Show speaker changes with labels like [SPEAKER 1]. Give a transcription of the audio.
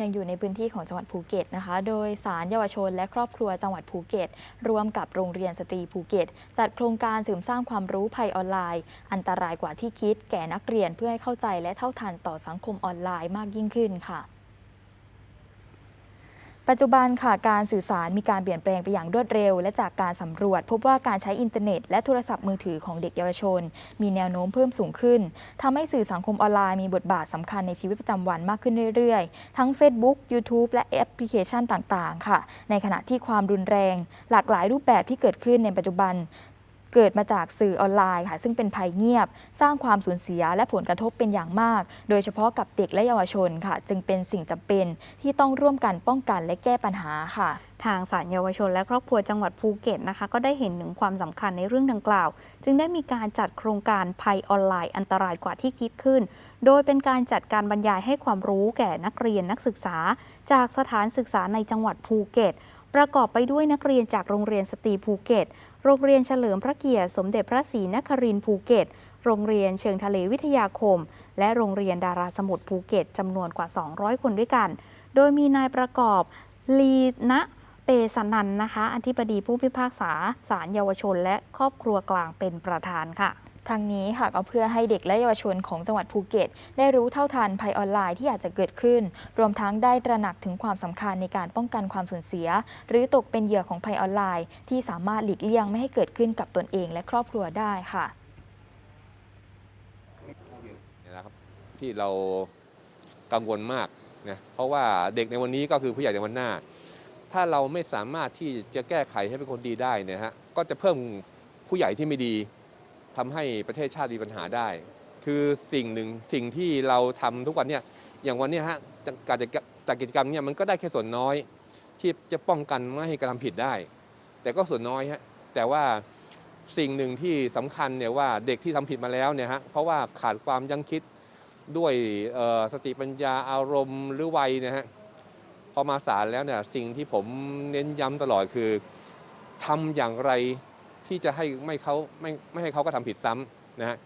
[SPEAKER 1] ยังอยู่ในพื้นที่ของจังหวัดภูเก็ตนะคะ โดยสารเยาวชนและครอบครัวจังหวัดภูเก็ตร่วมกับโรงเรียนสตรีภูเก็ต จัดโครงการเสริมสร้างความรู้ภัยออนไลน์ อันตรายกว่าที่คิดแก่นักเรียนเพื่อให้เข้าใจและเท่าทันต่อสังคมออนไลน์มากยิ่งขึ้นค่ะ ปัจจุบันค่ะการสื่อสารมีการเปลี่ยนแปลงไปอย่างรวดเร็ว และจากการสำรวจ พบว่าการใช้อินเทอร์เน็ต และโทรศัพท์มือถือของเด็กเยาวชน มีแนวโน้มเพิ่มสูงขึ้นทำให้สื่อสังคมออนไลน์มีบทบาทสำคัญในชีวิตประจำวันมากขึ้นเรื่อยๆ ทั้ง Facebook YouTube และแอปพลิเคชันต่างๆ ค่ะ ในขณะที่ความรุนแรง หลากหลายรูปแบบที่เกิดขึ้นในปัจจุบัน เกิดมาจากสื่อออนไลน์ค่ะซึ่งเป็นภัยเงียบ สร้างความสูญเสียและผลกระทบเป็นอย่างมาก โดยเฉพาะกับเด็กและเยาวชนค่ะ จึงเป็นสิ่งจำเป็นที่ต้องร่วมกันป้องกันและแก้ปัญหาค่ะ
[SPEAKER 2] ทางสารเยาวชนและครอบครัวจังหวัดภูเก็ตนะคะ ก็ได้เห็นถึงความสำคัญในเรื่องดังกล่าว จึงได้มีการจัดโครงการภัยออนไลน์อันตรายกว่าที่คิดขึ้น โดยเป็นการจัดการบรรยายให้ความรู้แก่นักเรียนนักศึกษา จากสถานศึกษาในจังหวัดภูเก็ต ประกอบไปด้วยนักเรียนจากโรงเรียนสตรีภูเก็ต โรงเรียนเฉลิมพระเกียรติ สมเด็จพระศรีนครินทร์ภูเก็ต โรงเรียนเชิงทะเลวิทยาคม และโรงเรียนดาราสมุทรภูเก็ตจำนวนกว่า 200 คนด้วยกัน โดยมีนายประกอบลีนะเปสนันนะคะ อธิบดีผู้พิพากษาศาลเยาวชน และครอบครัวกลางเป็นประธานค่ะ
[SPEAKER 1] ทางนี้ค่ะก็เพื่อให้เด็กและเยาวชนของจังหวัดภูเก็ต ได้รู้เท่าทันภัยออนไลน์ที่อาจจะเกิดขึ้น รวมทั้งได้ตระหนักถึงความสำคัญในการป้องกันความสูญเสีย หรือตกเป็นเหยื่อของภัยออนไลน์ ที่สามารถหลีกเลี่ยงไม่ให้เกิดขึ้นกับตนเองและครอบครัวได้ค่ะ
[SPEAKER 3] เนี่ยนะครับที่เรากังวลมากนะเพราะว่าเด็กในวันนี้ก็คือผู้ใหญ่ในวันหน้า ถ้าเราไม่สามารถที่จะแก้ไขให้เป็นคนดีได้เนี่ยฮะก็จะเพิ่มผู้ใหญ่ที่ไม่ดี ทำให้ประเทศชาติมีปัญหาได้ คือสิ่งหนึ่งสิ่งที่เราทำทุกวันเนี่ยอย่างวันเนี้ยฮะการจัดจัดกิจกรรมเนี่ยมันก็ได้แค่ส่วนน้อย ที่จะป้องกันไม่ให้กระทำผิดได้ แต่ก็ส่วนน้อยฮะแต่ว่าสิ่งหนึ่งที่สำคัญเนี่ยว่าเด็กที่ทำผิดมาแล้วเนี่ยฮะเพราะว่าขาดความยั้งคิดด้วยสติปัญญาอารมณ์หรือวัยเนะฮะพอมาศาลแล้วเนี่ยสิ่งที่ผมเน้นย้ำตลอดคือทำอย่างไร ที่จะให้ไม่เขาไม่ไม่ให้เขาก็ทำผิดซ้ำนะฮะ